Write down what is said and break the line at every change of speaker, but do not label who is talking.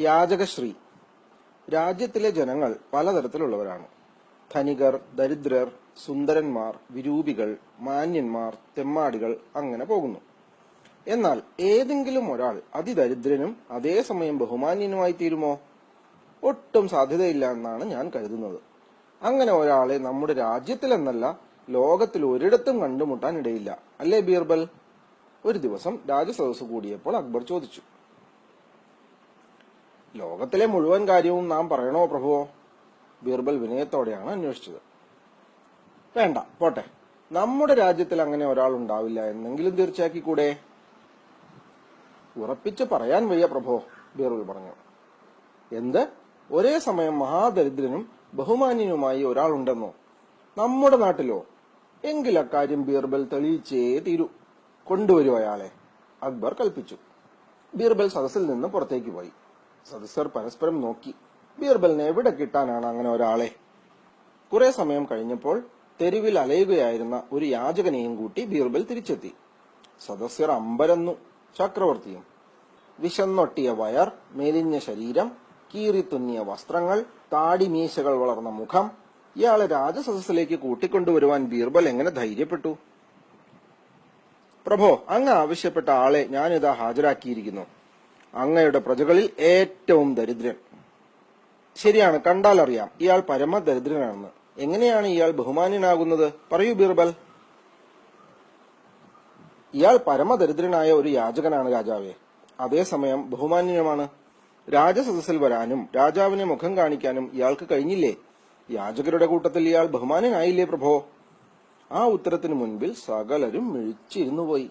യാചകശ്രീ. രാജ്യത്തിലെ ജനങ്ങൾ പലതരത്തിലുള്ളവരാണ്. ധനികർ ദരിദ്രർ സുന്ദരന്മാർ വിരൂപികൾ മാന്യന്മാർ തെമ്മാടികൾ അങ്ങനെ പോകുന്നു. എന്നാൽ ഏതെങ്കിലും ഒരാൾ അതിദരിദ്രനും അതേസമയം ബഹുമാന്യനുമായി തീരുമോ? ഒട്ടും സാധ്യതയില്ല എന്നാണ് ഞാൻ കരുതുന്നത്. അങ്ങനെ ഒരാളെ നമ്മുടെ രാജ്യത്തിലെന്നല്ല ലോകത്തിൽ ഒരിടത്തും കണ്ടുമുട്ടാൻ ഇടയില്ല അല്ലേ ബീർബൽ? ഒരു ദിവസം രാജസദസ് കൂടിയപ്പോൾ അക്ബർ ചോദിച്ചു. ലോകത്തിലെ മുഴുവൻ കാര്യവും നാം പറയണോ പ്രഭുവോ? ബീർബൽ വിനയത്തോടെയാണ് അന്വേഷിച്ചത്. വേണ്ട പോട്ടെ. നമ്മുടെ രാജ്യത്തിൽ അങ്ങനെ ഒരാൾ ഉണ്ടാവില്ല എന്നെങ്കിലും തീർച്ചയാക്കി കൂടെ ഉറപ്പിച്ച് പറയാൻ വയ്യ പ്രഭോ ബീർബൽ പറഞ്ഞു. എന്ത്? ഒരേ സമയം മഹാദരിദ്രനും ബഹുമാന്യനുമായി ഒരാൾ ഒരാളുണ്ടെന്നോ? നമ്മുടെ നാട്ടിലോ? എങ്കിൽ അക്കാര്യം ബീർബൽ തെളിയിച്ചേ തീരൂ. കൊണ്ടുവരൂ അയാളെ അക്ബർ കൽപ്പിച്ചു. ബീർബൽ സദസ്സിൽ നിന്ന് പുറത്തേക്ക് പോയി. സദസ്യർ പരസ്പരം നോക്കി. ബീർബലിനെ എവിടെ കിട്ടാനാണ് അങ്ങനെ ഒരാളെ? കുറെ സമയം കഴിഞ്ഞപ്പോൾ തെരുവിൽ അലയുകയായിരുന്ന ഒരു യാചകനെയും കൂട്ടി ബീർബൽ തിരിച്ചെത്തി. സദസ്യർ അമ്പരന്നു ചക്രവർത്തിയും. വിശന്നൊട്ടിയ വയർ മെലിഞ്ഞ ശരീരം കീറിത്തുന്നിയ വസ്ത്രങ്ങൾ താടിമീശകൾ വളർന്ന മുഖം ഇയാളെ രാജസദസ്സിലേക്ക് കൂട്ടിക്കൊണ്ടുവരുവാൻ ബീർബൽ എങ്ങനെ ധൈര്യപ്പെട്ടു? പ്രഭോ അങ്ങ് ആവശ്യപ്പെട്ട ആളെ ഞാനിതാ ഹാജരാക്കിയിരിക്കുന്നു. അങ്ങയുടെ പ്രജകളിൽ ഏറ്റവും ദരിദ്രൻ. ശരിയാണ് കണ്ടാൽ അറിയാം ഇയാൾ പരമ പരമദരിദ്രനാണെന്ന്. എങ്ങനെയാണ് ഇയാൾ ബഹുമാന്യനാകുന്നത്? പറയൂ ബീർബൽ. ഇയാൾ പരമദരിദ്രനായ ഒരു യാചകനാണ് രാജാവേ. അതേസമയം ബഹുമാന്യനുമാണ് രാജസദസ്സിൽ വരാനും രാജാവിനെ മുഖം കാണിക്കാനും ഇയാൾക്ക് കഴിഞ്ഞില്ലേ? യാചകരുടെ കൂട്ടത്തിൽ ഇയാൾ ബഹുമാനനായില്ലേ പ്രഭോ? ആ ഉത്തരത്തിന് മുൻപിൽ സകലരും മിഴിച്ചിരുന്നു പോയി